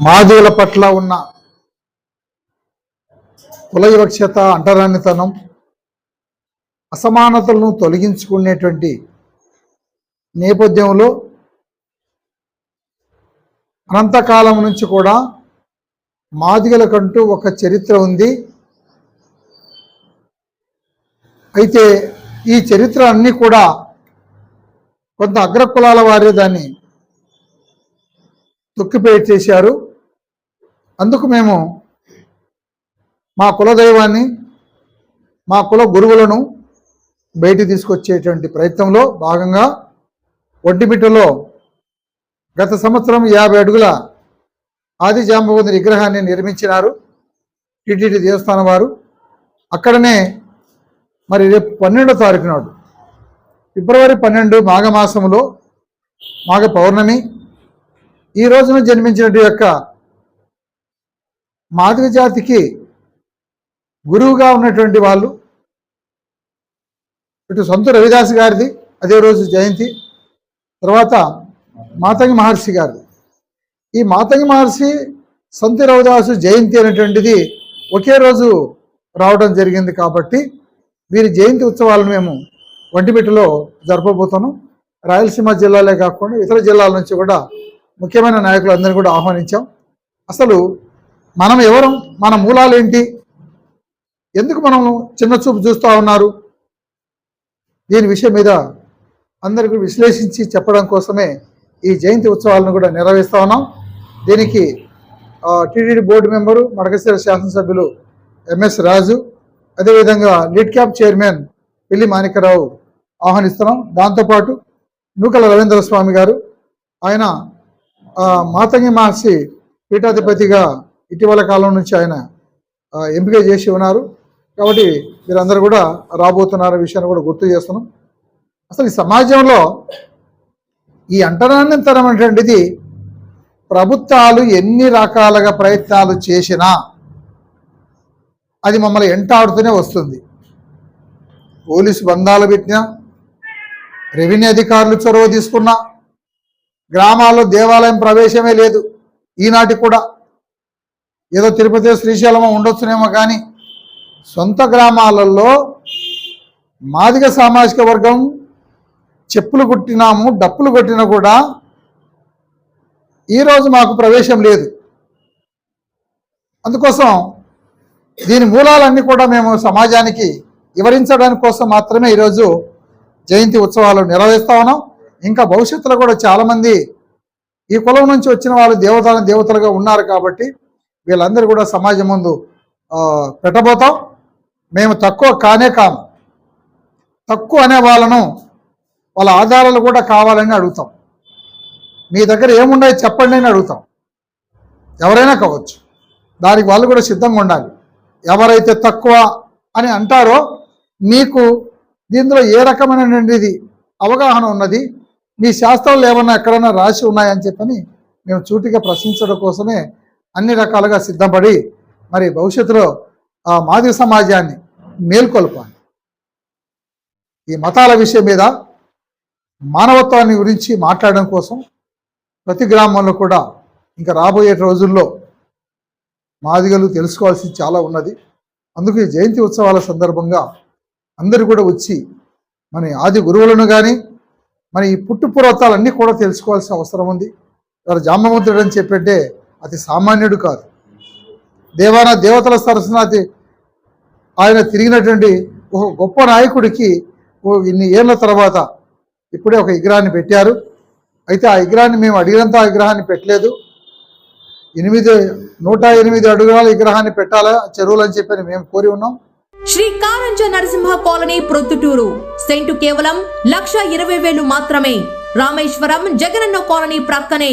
మాదిగల పట్ల ఉన్న కుల వివక్షత అంటరానితనం అసమానతలను తొలగించుకునేటువంటి నేపథ్యంలో అనంతకాలం నుంచి కూడా మాదిగలకంటూ ఒక చరిత్ర ఉంది. అయితే ఈ చరిత్ర అన్నీ కూడా కొంత అగ్రకులాల వారే దాన్ని తొక్కిపేట్ చేశారు అందుకు మేము మా కులదైవాన్ని మా కుల గురువులను బయటికి తీసుకొచ్చేటువంటి ప్రయత్నంలో భాగంగా ఒంటిమిట్టలో గత సంవత్సరం యాభై అడుగుల ఆది జాంబవంతుని విగ్రహాన్ని నిర్మించినారు టిటిడి దేవస్థానం వారు. అక్కడనే మరి రేపు పన్నెండో తారీఖు నాడు ఫిబ్రవరి పన్నెండు మాఘమాసంలో మాఘ పౌర్ణమి ఈ రోజున జన్మించినటు యొక్క మాదిగ జాతికి గురువుగా ఉన్నటువంటి వాళ్ళు ఇటు సొంత రవిదాస్ గారిది అదే రోజు జయంతి తర్వాత మాతంగి మహర్షి గారిది. ఈ మాతంగి మహర్షి సొంత రవిదాసు జయంతి అనేటువంటిది ఒకే రోజు రావడం జరిగింది కాబట్టి వీరి జయంతి ఉత్సవాలను మేము వంటిమిట్టలో జరపబోతున్నాం. రాయలసీమ జిల్లాలే కాకుండా ఇతర జిల్లాల నుంచి కూడా ముఖ్యమైన నాయకులందరినీ కూడా ఆహ్వానించాం. అసలు మనం ఎవరం? మన మూలాలు ఏంటి? ఎందుకు మనం చిన్న చూపు చూస్తూ ఉన్నారు? దీని విషయం మీద అందరికీ విశ్లేషించి చెప్పడం కోసమే ఈ జయంతి ఉత్సవాలను కూడా నిర్వహిస్తూ ఉన్నాం. దీనికి టీడీడీ బోర్డు మెంబరు మడకశిర శాసనసభ్యులు ఎంఎస్ రాజు అదేవిధంగా లీడ్ క్యాప్ చైర్మన్ పిల్లి మాణికరావు ఆహ్వానిస్తున్నాం. దాంతోపాటు నూకల రవీంద్ర స్వామి గారు ఆయన మాతంగి మహర్షి పీఠాధిపతిగా ఇటీవల కాలం నుంచి ఆయన ఎంపిక చేసి ఉన్నారు. కాబట్టి మీరందరూ కూడా రాబోతున్నారు విషయాన్ని కూడా గుర్తు చేస్తున్నాం. అసలు ఈ సమాజంలో ఈ అంటరానితనం అనేటువంటిది ప్రభుత్వాలు ఎన్ని రకాలుగా ప్రయత్నాలు చేసినా అది మమ్మల్ని ఎంటాడుతూనే వస్తుంది. పోలీసు బంధాలు పెట్టినా రెవెన్యూ అధికారులు చొరవ తీసుకున్నా గ్రామాల్లో దేవాలయం ప్రవేశమే లేదు ఈనాటికి కూడా. ఏదో తిరుపతి శ్రీశైలమో ఉండొచ్చునేమో కానీ సొంత గ్రామాలలో మాదిగ సామాజిక వర్గం చెప్పులు కొట్టినాము డప్పులు కొట్టినా కూడా ఈరోజు మాకు ప్రవేశం లేదు. అందుకోసం దీని మూలాలన్నీ కూడా మేము సమాజానికి వివరించడానికి కోసం మాత్రమే ఈరోజు జయంతి ఉత్సవాలు నిర్వహిస్తా ఉన్నాం. ఇంకా భవిష్యత్తులో కూడా చాలామంది ఈ కులం నుంచి వచ్చిన వాళ్ళు దేవతల దేవతలుగా ఉన్నారు కాబట్టి వీళ్ళందరూ కూడా సమాజం ముందు పెట్టబోతాం. మేము తక్కువ కానే కాము తక్కువ అనే వాళ్ళను వాళ్ళ ఆధారాలు కూడా కావాలని అడుగుతాం. మీ దగ్గర ఏమున్నాయో చెప్పండి అని అడుగుతాం. ఎవరైనా కావచ్చు. దానికి వాళ్ళు కూడా సిద్ధంగా ఉండాలి. ఎవరైతే తక్కువ అని అంటారో మీకు దీనిలో ఏ రకమైనటువంటిది అవగాహన ఉన్నది మీ శాస్త్రాలు ఏమన్నా ఎక్కడైనా రాసి ఉన్నాయని చెప్పని మేము చూటిగా ప్రశ్నించడం కోసమే అన్ని రకాలుగా సిద్ధపడి మరి భవిష్యత్తులో ఆ మాదిక సమాజాన్ని మేల్కొల్పాలి. ఈ మతాల విషయం మీద మానవత్వాన్ని గురించి మాట్లాడడం కోసం ప్రతి గ్రామంలో కూడా ఇంకా రాబోయే రోజుల్లో మాదిగలు తెలుసుకోవాల్సింది చాలా ఉన్నది. అందుకు ఈ జయంతి ఉత్సవాల సందర్భంగా అందరూ కూడా వచ్చి మన ఆది గురువులను కానీ మన ఈ పుట్టు పూర్వతాలన్నీ కూడా తెలుసుకోవాల్సిన అవసరం ఉంది. వారు జాంబవంతుడు అని చెప్పంటే అతి సామాన్యుడు కాదు. దేవాన దేవతల సరస్వతి ఆయన తిరిగినటువంటి ఒక గొప్ప నాయకుడికి ఇన్ని ఏళ్ళ తర్వాత ఇప్పుడే ఒక విగ్రహాన్ని పెట్టారు. అయితే ఆ విగ్రహాన్ని మేము అడిగినంత ఆ విగ్రహాన్ని పెట్టలేదు. ఎనిమిది నూట ఎనిమిది అడుగుల విగ్రహాన్ని పెట్టాలా చెరువులు అని చెప్పని మేము కోరి ఉన్నాం. శ్రీ కారంజ నరసింహ కాలనీ ప్రొద్దుటూరు. సెంటు కేవలం లక్ష ఇరవై వేలు మాత్రమే. రామేశ్వరం జగనన్న కాలనీ ప్రక్కనే.